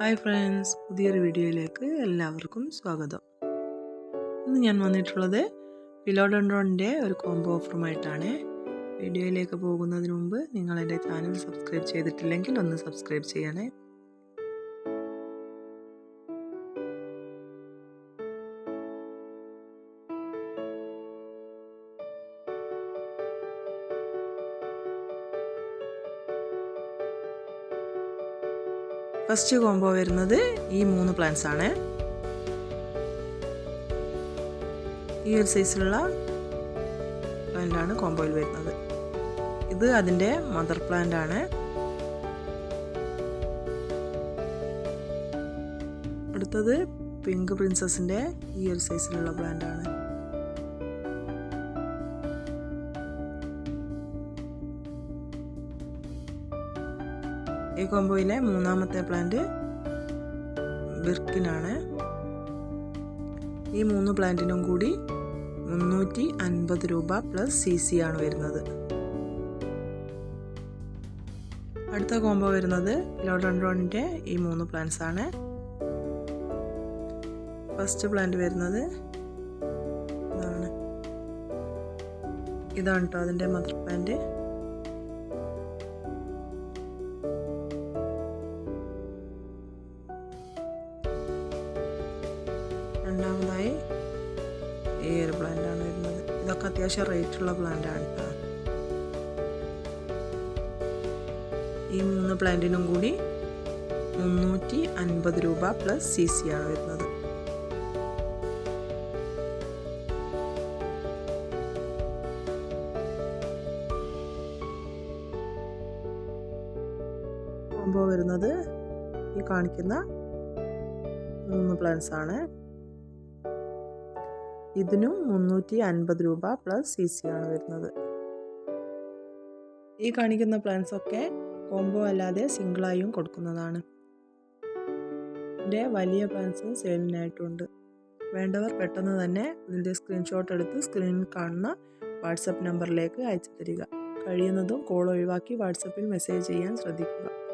Hi friends പുതിയൊരു വീഡിയോയിലേക്ക് എല്ലാവർക്കും സ്വാഗതം. ഇന്ന് ഞാൻ വന്നിട്ടുള്ളത് ഫിലോഡൻഡ്രോണിന്റെ ഒരു കോംബോ ഓഫറുമായിട്ടാണ് വീഡിയോയിലേക്ക് പോകുന്നതിന് മുമ്പ് നിങ്ങൾ എന്റെ ചാനൽ സബ്സ്ക്രൈബ് ചെയ്തിട്ടില്ലെങ്കിൽ ഒന്ന് സബ്സ്ക്രൈബ് ചെയ്യണേ. ഫസ്റ്റ് കോംബോ വരുന്നത് ഈ മൂന്ന് പ്ലാന്റ്സ് ആണ്. ഈ ഒരു സൈസിലുള്ള പ്ലാന്റാണ് കോംബോയിൽ വരുന്നത്. ഇത് അതിന്റെ മദർ പ്ലാന്റ് ആണ്. അടുത്തത് പിങ്ക് പ്രിൻസസിന്റെ ഈ ഒരു സൈസിലുള്ള പ്ലാന്റ് ആണ്. ഈ കോംബോയിലെ മൂന്നാമത്തെ പ്ലാന്റ് ബിർക്കിനാണ് ഈ മൂന്ന് പ്ലാന്റിനും കൂടി മുന്നൂറ്റി അൻപത് രൂപ പ്ലസ് സി സി ആണ് വരുന്നത്. അടുത്ത കോമ്പോ വരുന്നത് ലോഡൻഡ്രോണിന്റെ ഈ മൂന്ന് പ്ലാന്റ്സ് ആണ്. ഫസ്റ്റ് പ്ലാന്റ് വരുന്നത് ഇതാണ്. ഇതാണ് കേട്ടോ അതിന്റെ മദർ പ്ലാന്റ് രണ്ടാമതായി എയർ പ്ലാന്റ് ആണ് വരുന്നത്. ഇതൊക്കെ അത്യാവശ്യം റേറ്റുള്ള പ്ലാന്റാണ് കേട്ടോ ഈ മൂന്ന് പ്ലാന്റിനും കൂടി മുന്നൂറ്റി അൻപത് രൂപ പ്ലസ് സി സി ആണ് വരുന്നത്. വരുന്നത് ഈ കാണിക്കുന്ന മൂന്ന് പ്ലാന്റ്സ് ആണ്. ഇതിനും മുന്നൂറ്റി അൻപത് രൂപ പ്ലസ് സി സി ആണ് വരുന്നത്. ഈ കാണിക്കുന്ന പ്ലാന്റ്സ് ഒക്കെ കോംബോ അല്ലാതെ സിംഗിളായും കൊടുക്കുന്നതാണ്. ഇതിന്റെ വലിയ പ്ലാന്റ്സും സെയിലിനായിട്ടുണ്ട് വേണ്ടവർ പെട്ടെന്ന് തന്നെ ഇതിന്റെ സ്ക്രീൻഷോട്ട് എടുത്ത് സ്ക്രീനിൽ കാണുന്ന വാട്സപ്പ് നമ്പറിലേക്ക് അയച്ചു തരിക. കഴിയുന്നതും കോൾ ഒഴിവാക്കി വാട്സപ്പിൽ മെസ്സേജ് ചെയ്യാൻ ശ്രദ്ധിക്കുക.